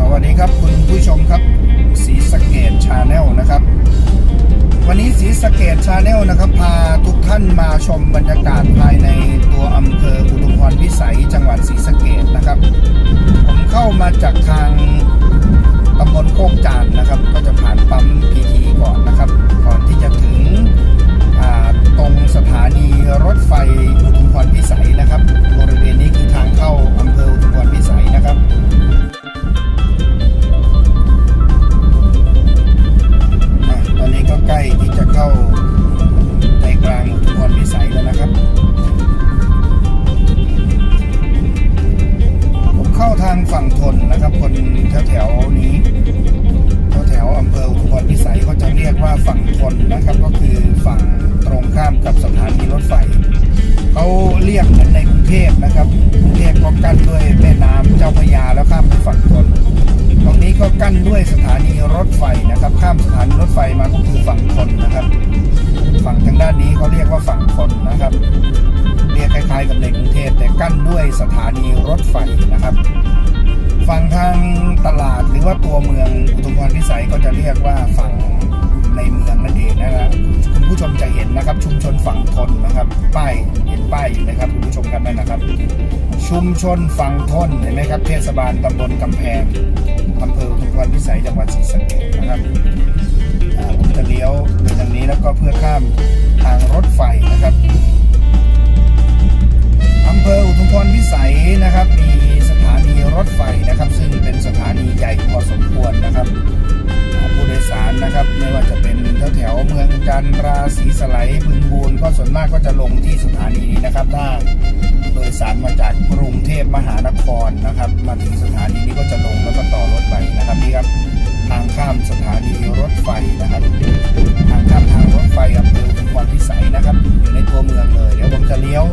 สวัสดีครับคุณผู้ชมครับสีสเกตชาแนลนะครับ วันนี้สีสเกตชาแนลนะครับ พาทุกท่านมาชมบรรยากาศภายในตัวอำเภออุดมพรพิสัยจังหวัดศรีสะเกตนะครับ ผมเข้ามาจากทางตำบลโคกจานนะครับ ก็จะผ่านปั๊มพีทีก่อนนะครับ ฝั่งทนนะครับก็คือฝั่งตรงข้ามกับสถานีรถไฟเขาเรียกเหมือนในกรุงเทพนะครับกรุงเทพก็กั้นด้วยแม่น้ำเจ้าพระยาแล้วข้ามไปฝั่งทนตรงนี้ก็กั้นด้วยสถานีรถไฟนะครับ ข้ามสถานีรถไฟมาก็คือฝั่งทนนะครับ ฝั่งทางด้านนี้เขาเรียกว่าฝั่งทนนะครับเรียกคล้ายๆกับในกรุงเทพแต่กั้นด้วยสถานีรถไฟนะครับฝั่งทางตลาดหรือว่าตัวเมืองอุทุมพรพิสัยก็จะเรียกว่าฝั่ง ในเมืองนั่นเองนะครับคุณผู้ชมจะเห็นนะครับ ชุมชนฝั่งทนนะครับ ป้ายเห็นป้ายอยู่นะครับคุณผู้ชมครับนั่นนะครับ ชุมชนฝั่งทนเห็นไหมครับ เทศบาลตำบลกำแพงอำเภออุทุมพรพิสัยจังหวัดศรีสะเกษนะครับผมจะเลี้ยวไปทางนี้แล้วก็เพื่อข้าม นะครับถ้าโดยสารมาจากกรุงเทพมหานครนะครับมาถึงสถานีนี้ก็จะลงแล้วก็ต่อรถไปนะครับนี่ครับทางข้ามสถานีรถไฟนะครับ ทางข้ามทางรถไฟอำเภออุทุมพรพิสัยนะครับอยู่ในตัวเมืองเลย เดี๋ยวผมจะเลี้ยว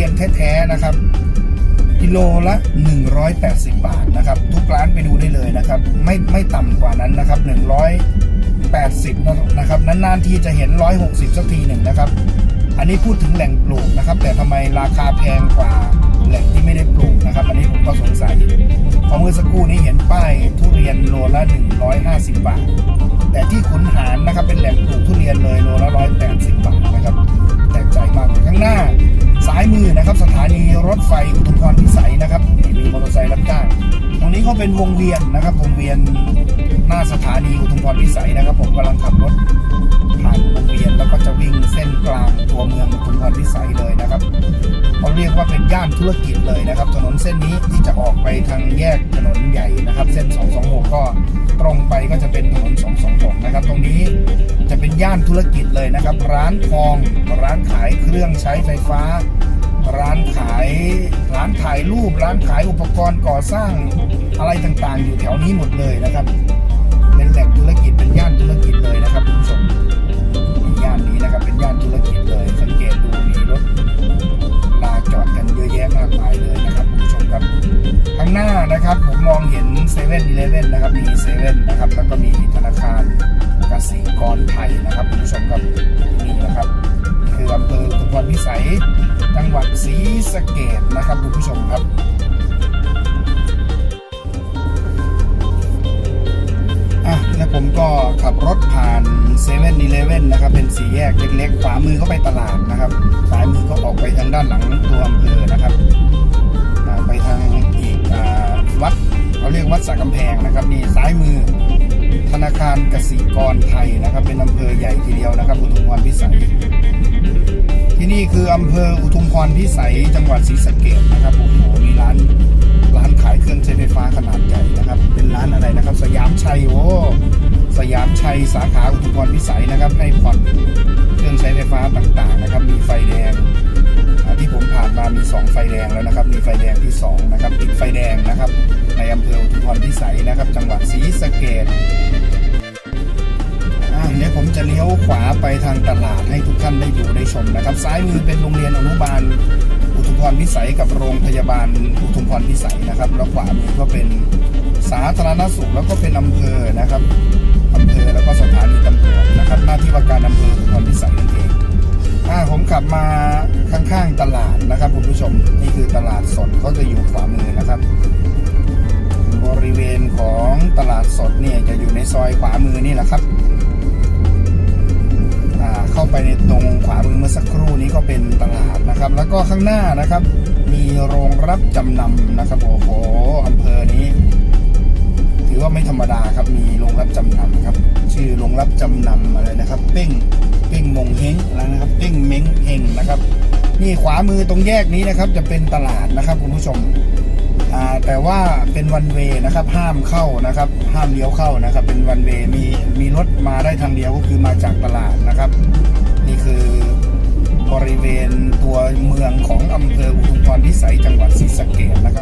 รียนแท้ๆนะครับ กิโลละ 180 บาทนะครับ ทุกร้านไปดูได้เลยนะครับ ไม่ไม่ต่ำกว่านั้นนะครับ 180 นะครับนานๆที่จะเห็น 160 สักทีหนึ่งนะครับ อันนี้พูดถึงแหล่งปลูกนะครับ แต่ทำไมราคาแพงกว่าแหล่งที่ไม่ได้ปลูกนะครับ อันนี้ผมก็สงสัยพราะเมื่อสักครู่นี้เห็นป้ายทุเรียนโลละ 150 บาท แต่ที่ขุนหารนะครับเป็นแหล่งปลูกทุเรียนเลยโลละ 180 บาทนะครับ แปลกใจมากข้างหน้าซ้ายมือนะครับ สถานีรถไฟอุทุมพรพิสัยนะครับนี่มีมอเตอร์ไซค์รับจ้างตรงนี้ก็เป็นวงเวียนนะครับ วงเวียนหน้าสถานีอุทุมพรพิสัยนะครับ ผมกำลังขับรถผ่านวงเวียนแล้วก็จะวิ่งเส้นกลางตัวเมืองอุทุมพรพิสัยเลยนะครับเขาเรียกว่าเป็นย่านธุรกิจเลยนะครับ ถนนเส้นนี้ที่จะออกไปทางแยกถนนใหญ่นะครับ เส้น 226 ก็ ตรงไปก็จะเป็นถนน226นะครับ ตรงนี้จะเป็นย่านธุรกิจเลยนะครับ ร้านทอง ร้านขายเครื่องใช้ไฟฟ้า ร้านขาย ร้านถ่ายรูป ร้านขายอุปกรณ์ก่อสร้างอะไรต่างๆ อยู่แถวนี้หมดเลยนะครับ เป็นแหล่งธุรกิจเป็นย่าน อีเลเว่นนะครับ มีเซเว่นนะครับ แล้วก็มีธนาคารกสิกรไทยนะครับคุณผู้ชมครับนี่นะครับ คืออำเภออุทุมพรพิสัย จังหวัดศรีสะเกดนะครับคุณผู้ชมครับอะแล้วผมก็ขับรถผ่านเซเว่นอีเลเว่นนะครับ เป็นสี่แยกเล็กๆ ขวามือก็ไปตลาดนะครับซ้ายมือก็ออกไปทางด้านหลังตัวอำเภอนะครับ ไปทางอีกอวัด เขาเรียกวัดสักกำแพงนะครับนี่ซ้ายมือธนาคารกสิกรไทยนะครับ เป็นอำเภอใหญ่ทีเดียวนะครับ อุทุมพรพิสัย ที่นี่คืออำเภออุทุมพรพิสัย จังหวัดศรีสะเกษนะครับโอ้โหมีร้านร้านขายเครื่องใช้ไฟฟ้าขนาดใหญ่นะครับ เป็นร้านอะไรนะครับ สยามชัยโอ้สยามชัยสาขาอุทุมพรพิสัยนะครับ ให้ผ่อนเครื่องใช้ไฟฟ้าต่างๆนะครับ มีไฟแดง ผมผ่านมามี 2 ไฟแดงแล้วนะครับ มีไฟแดงที่ 2 นะครับ ติดไฟแดงนะครับ ในอำเภออุทุมพรพิสัยนะครับ จังหวัดศรีสะเกษอ่าเดี๋ยวผมจะเลี้ยวขวาไปทางตลาดให้ทุกท่านได้ดูได้ชมนะครับ ซ้ายมือเป็นโรงเรียนอนุบาล อุทุมพรพิสัยกับโรงพยาบาลอุทุมพรพิสัยนะครับ แล้วขวามือก็เป็นสาธารณสุขแล้วก็เป็นอำเภอนะครับอำเภอแล้วก็สถานีตำรวจนะครับ หน้าที่ว่าการอำเภออุทุมพรพิสัยนั่นเอง อ่าผมขับมาข้างๆตลาดนะครับคุณผู้ชมนี่คือตลาดสดก็จะอยู่ขวามือนะครับ บริเวณของตลาดสดเนี่ยจะอยู่ในซอยขวามือนี่แหละครับอ่าเข้าไปในตรงขวามือเมื่อสักครู่นี้ก็เป็นตลาดนะครับ แล้วก็ข้างหน้านะครับ มีโรงรับจำนำนะครับโอ้โหอำเภอนี้ ถือว่าไม่ธรรมดาครับมีโรงรับจำนำครับ ชื่อโรงรับจำนำอะไรนะครับ เป้ง เป้งมงเฮงอะไรนะครับเป้งเม้งเฮงนะครับ นี่ขวามือตรงแยกนี้นะครับ จะเป็นตลาดนะครับคุณผู้ชมแต่ว่าเป็นวันเวนะครับ ห้ามเข้านะครับ ห้ามเลี้ยวเข้านะครับ เป็นวันเวมีมีรถมาได้ทางเดียวก็คือมาจากตลาดนะครับ นี่คือบริเวณตัวเมืองของอำเภออุทุมพรพิสัยจังหวัดศรีสะเกษนะครับ